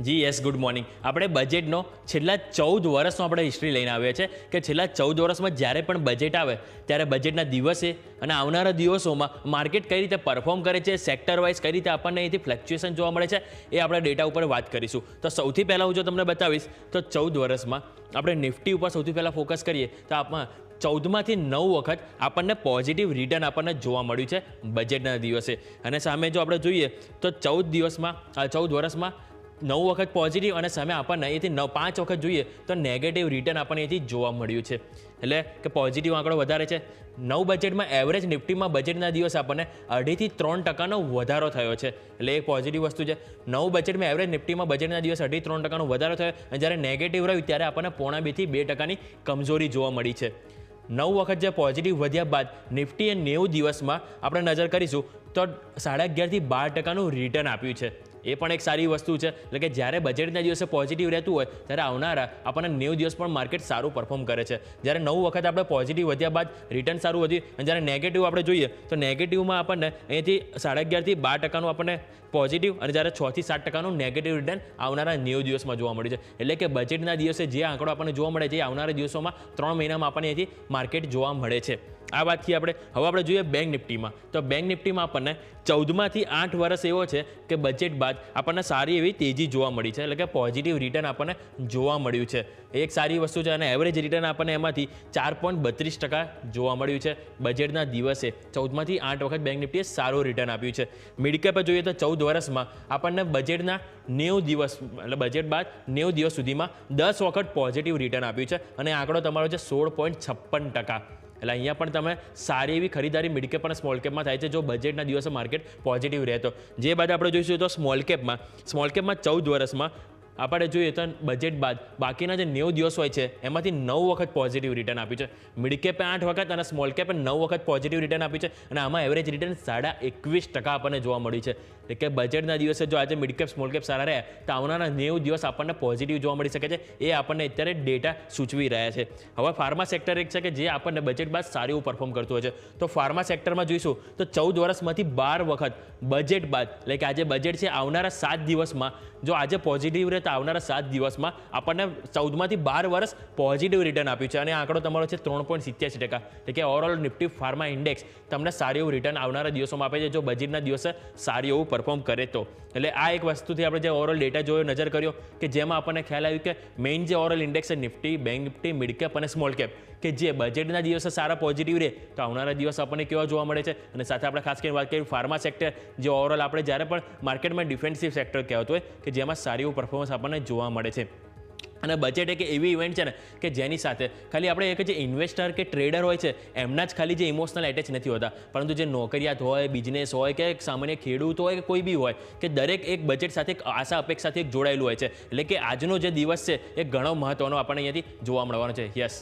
જી yes good morning આપણે બજેટનો છેલ્લા ચૌદ વર્ષનો આપણે હિસ્ટ્રી લઈને આવ્યા છે કે છેલ્લા ચૌદ વર્ષમાં જ્યારે પણ બજેટ આવે, ત્યારે બજેટના દિવસે અને આવનારા દિવસોમાં માર્કેટ કઈ રીતે પરફોર્મ કરે છે સેક્ટર વાઇઝ કઈ રીતે આપણને અહીંથી ફ્લેક્ચ્યુએશન જોવા મળે છે, એ આપણે ડેટા ઉપર વાત કરીશું. તો સૌથી પહેલાં હું જો તમને બતાવીશ, તો ચૌદ વર્ષમાં આપણે નિફ્ટી ઉપર સૌથી પહેલાં ફોકસ કરીએ, તો આપમાં ચૌદમાંથી નવ વખત આપણને પોઝિટિવ રિટર્ન આપણને જોવા મળ્યું છે બજેટના દિવસે. અને સામે જો આપણે જોઈએ, તો ચૌદ દિવસમાં ચૌદ વર્ષમાં નવ વખત પોઝિટિવ અને સામે આપણને અહીંથી નવ પાંચ વખત જોઈએ તો નેગેટિવ રિટર્ન આપણને અહીંથી જોવા મળ્યું છે. એટલે કે પોઝિટિવ આંકડો વધારે છે. નવ બજેટમાં એવરેજ નિફ્ટીમાં બજેટના દિવસે આપણને અઢીથી ત્રણ ટકાનો વધારો થયો છે. એટલે એ પોઝિટિવ વસ્તુ છે. નવ બજેટમાં એવરેજ નિફ્ટીમાં બજેટના દિવસે અઢી ત્રણ ટકાનો વધારો થયો અને જ્યારે નેગેટિવ રહ્યું ત્યારે આપણને પોણા બેથી બે ટકાની કમજોરી જોવા મળી છે. નવ વખત જે પોઝિટિવ વધ્યા બાદ નિફ્ટી એ નેવું દિવસમાં આપણે નજર કરીશું તો સાડા અગિયારથી બાર ટકાનું રિટર્ન આપ્યું છે. એ પણ એક સારી વસ્તુ છે. એટલે કે જ્યારે બજેટના દિવસે પોઝિટિવ રહેતું હોય, ત્યારે આવનારા આપણને નેવું દિવસ પણ માર્કેટ સારું પરફોર્મ કરે છે. જ્યારે નવ વખત આપણે પોઝિટિવ વધ્યા બાદ રિટર્ન સારું વધ્યું, અને જ્યારે નેગેટિવ આપણે જોઈએ, તો નેગેટિવમાં આપણને અહીંથી સાડા અગિયારથી બાર ટકાનું આપણને પોઝિટિવ અને જ્યારે છથી સાત ટકાનું નેગેટિવ રિટર્ન આવનારા નેવું દિવસમાં જોવા મળ્યું છે. એટલે કે બજેટના દિવસે જે આંકડો આપણને જોવા મળે છે, એ આવનારા દિવસોમાં ત્રણ મહિનામાં આપણને અહીંથી માર્કેટ જોવા મળે છે. આ વાતથી આપણે હવે આપણે જોઈએ બેંક નિફ્ટીમાં. તો બેંક નિફ્ટીમાં આપણને ચૌદમાંથી આઠ વર્ષ એવો છે કે બજેટ બાદ આપણને સારી એવી તેજી જોવા મળી છે. એટલે કે પોઝિટિવ રિટર્ન આપણને જોવા મળ્યું છે. એક સારી વસ્તુ છે અને એવરેજ રિટર્ન આપણને એમાંથી ચાર પોઈન્ટ બત્રીસ ટકા જોવા મળ્યું છે બજેટના દિવસે. ચૌદમાંથી આઠ વખત બેંક નિફ્ટીએ સારું રિટર્ન આપ્યું છે. મિડકેપે જોઈએ તો ચૌદ વર્ષમાં આપણને બજેટના નેવું દિવસ એટલે બજેટ બાદ નેવું દિવસ સુધીમાં દસ વખત પોઝિટિવ રિટર્ન આપ્યું છે. અને આંકડો તમારો છે સોળ પોઈન્ટ છપ્પન ટકા. એટલે અહીંયા પણ તમે સારી એવી ખરીદારી મિડ અને સ્મોલ કેપમાં થાય છે, જો બજેટના દિવસે માર્કેટ પોઝિટિવ રહેતો જે બાદ આપણે જોઈશું તો સ્મોલ કેપમાં સ્મોલ કેપમાં ચૌદ વર્ષમાં આપણે જોઈએ તો બજેટ બાદ બાકીના જે નેવું દિવસ હોય છે, એમાંથી નવ વખત પોઝિટિવ રિટર્ન આપ્યું છે. મિડ કેપે આઠ વખત અને સ્મોલ કેપે નવ વખત પોઝિટિવ રિટર્ન આપ્યું છે અને આમાં એવરેજ રિટર્ન સાડા એકવીસ ટકા આપણને જોવા મળ્યું છે. એટલે કે બજેટના દિવસે જો આજે મિડ કેપ સ્મોલ કેપ સારા રહે તો આવનારા નેવું દિવસ આપણને પોઝિટિવ જોવા મળી શકે છે. એ આપણને અત્યારે ડેટા સૂચવી રહ્યા છે. હવે ફાર્મા સેક્ટર એક છે કે જે આપણને બજેટ બાદ સારું એવું પરફોર્મ કરતું હોય છે. તો ફાર્મા સેક્ટરમાં જોઈશું તો ચૌદ વર્ષમાંથી બાર વખત બજેટ બાદ, એટલે કે આજે બજેટ છે આવનારા સાત દિવસમાં, જો આજે પોઝિટિવ રહે તો આવનારા સાત દિવસમાં આપણને ચૌદમાંથી બાર વર્ષ પોઝિટિવ રિટર્ન આપ્યું છે. અને આંકડો તમારો છે ત્રણ પોઈન્ટ સિત્યાસી ટકા. એટલે કે ઓવરઓલ નિફ્ટી ફાર્મા ઇન્ડેક્સ તમને સારું એવું રિટર્ન આવનારા દિવસોમાં આપે છે. જો બજેટના દિવસે સારું એવું પરફોર્મ કરે તો. એટલે આ એક વસ્તુથી આપણે જે ઓવરઓલ ડેટા જોયો, નજર કર્યો કે જેમાં આપણને ખ્યાલ આવ્યું કે મેઇન જે ઓવરઓલ ઇન્ડેક્સ છે Nifty bank Nifty mid cap અને સ્મોલ કેપ કે જે બજેટના દિવસે સારા પોઝિટિવ રહે, તો આવનારા દિવસ આપણને કેવા જોવા મળે છે? અને સાથે આપણે ખાસ કરીને વાત કરીએ ફાર્મા સેક્ટર જે ઓવરઓલ આપણે જ્યારે પણ માર્કેટમાં ડિફેન્સિવ સેક્ટર કહેવાતું હોય, કે જેમાં સારી એવું પરફોર્મન્સ આપણને જોવા મળે છે. અને બજેટ એક એવી ઇવેન્ટ છે ને કે જેની સાથે ખાલી આપણે એક જે ઇન્વેસ્ટર કે ટ્રેડર હોય છે, એમના જ ખાલી જે ઇમોશનલ એટેચ નથી હોતા. પરંતુ જે નોકરિયાત હોય બિઝનેસ હોય કે સામાન્ય ખેડૂત હોય કે કોઈ બી હોય, કે દરેક એક બજેટ સાથે એક આશા અપેક્ષાથી એક જોડાયેલું હોય છે. એટલે કે આજનો જે દિવસ છે એ ઘણો મહત્વનો આપણને અહીંયાથી જોવા મળવાનો છે. યસ